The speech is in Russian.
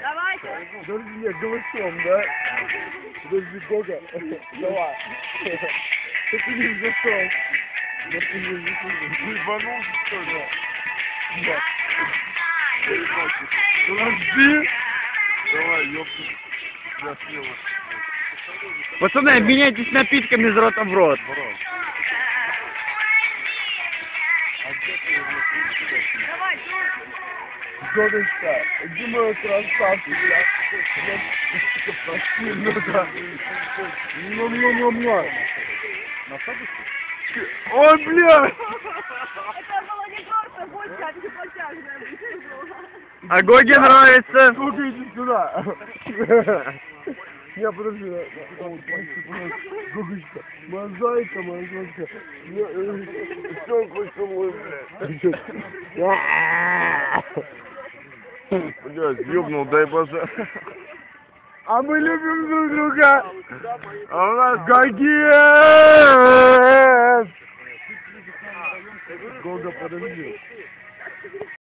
Давайте. Подожди, нет, голосом, да? Подожди, Гога. Давай. Ты ты не зашел. Да ты не зашел. Ты ебанулся, что ли? Да. Подожди. Давай, ёпта. Я слева. Пацаны, обменяйтесь напитками из рота в рот. Давай, Гогочка, иди мою красавчик, я. Я сука, прости, ну да. Ну, ну, ну, ну. Ой, бля! Это было не просто гостя, а пятипlatяжная А Гоге нравится. Гога, иди сюда. Не, подожди. Гогочка, моя зайка, моя зайка. Все, хоть со мной, блядь. Блядь, ёбнул, дай боже. А мы любим друг друга. А у нас Гогес. Гога, подожди.